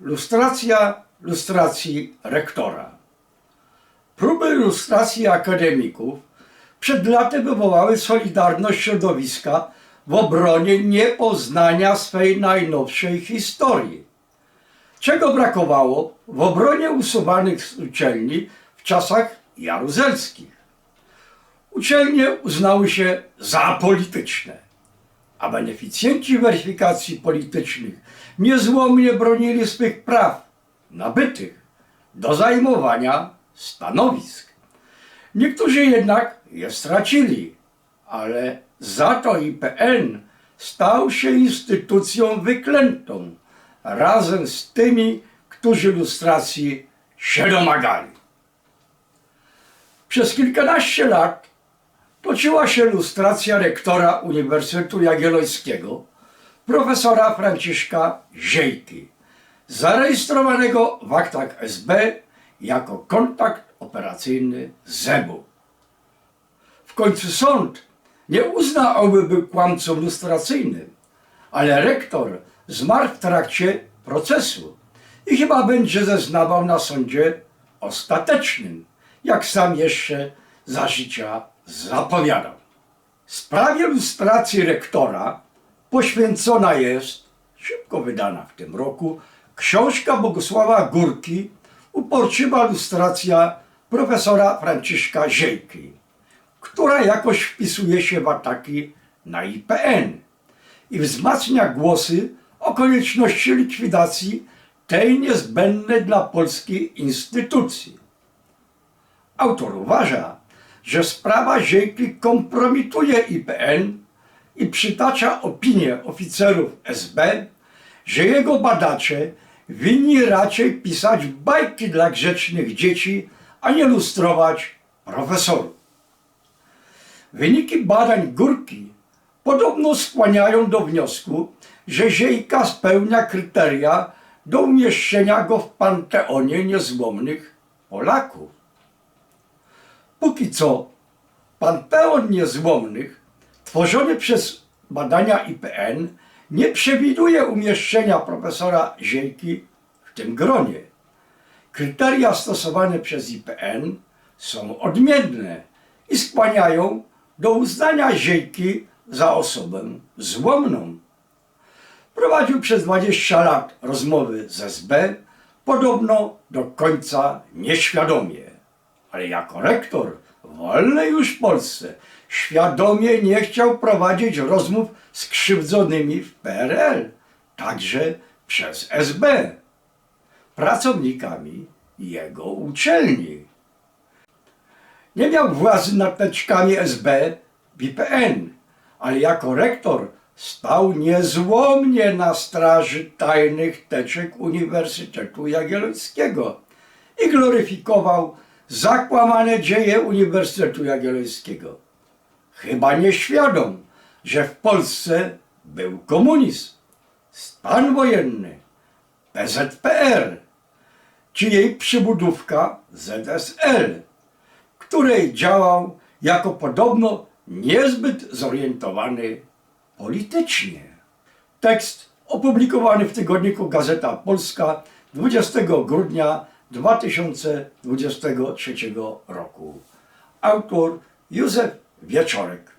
Lustracja lustracji rektora. Próby lustracji akademików przed laty wywołały solidarność środowiska w obronie niepoznania swej najnowszej historii. Czego brakowało w obronie usuwanych z uczelni w czasach jaruzelskich. Uczelnie uznały się za polityczne, a beneficjenci weryfikacji politycznych niezłomnie bronili swych praw nabytych do zajmowania stanowisk. Niektórzy jednak je stracili, ale za to IPN stał się instytucją wyklętą razem z tymi, którzy lustracji się domagali. Przez kilkanaście lat toczyła się lustracja rektora Uniwersytetu Jagiellońskiego, profesora Franciszka Ziejki, zarejestrowanego w aktach SB jako kontakt operacyjny ZEB-u. W końcu sąd nie uznał, aby był kłamcą lustracyjnym, ale rektor zmarł w trakcie procesu i chyba będzie zeznawał na sądzie ostatecznym, jak sam jeszcze za życia zapowiadał. Sprawie lustracji rektora poświęcona jest, szybko wydana w tym roku, książka Bogusława Górki Uporczywa lustracja profesora Franciszka Ziejki, która jakoś wpisuje się w ataki na IPN i wzmacnia głosy o konieczności likwidacji tej niezbędnej dla polskiej instytucji. Autor uważa, że sprawa Ziejki kompromituje IPN i przytacza opinię oficerów SB, że jego badacze winni raczej pisać bajki dla grzecznych dzieci, a nie lustrować profesorów. Wyniki badań Górki podobno skłaniają do wniosku, że Ziejka spełnia kryteria do umieszczenia go w panteonie niezłomnych Polaków. Póki co panteon niezłomnych tworzony przez badania IPN nie przewiduje umieszczenia profesora Ziejki w tym gronie. Kryteria stosowane przez IPN są odmienne i skłaniają do uznania Ziejki za osobę złomną. Prowadził przez 20 lat rozmowy z SB, podobno do końca nieświadomie, ale jako rektor wolnej już Polsce świadomie nie chciał prowadzić rozmów z krzywdzonymi w PRL, także przez SB, pracownikami jego uczelni. Nie miał władzy nad teczkami SB w IPN, ale jako rektor stał niezłomnie na straży tajnych teczek Uniwersytetu Jagiellońskiego i gloryfikował zakłamane dzieje Uniwersytetu Jagiellońskiego. Chyba nieświadom, że w Polsce był komunizm, stan wojenny, PZPR, czy jej przybudówka ZSL, której działał jako podobno niezbyt zorientowany politycznie. Tekst opublikowany w tygodniku Gazeta Polska 20 grudnia 2023 roku. Autor Józef Wieczorek.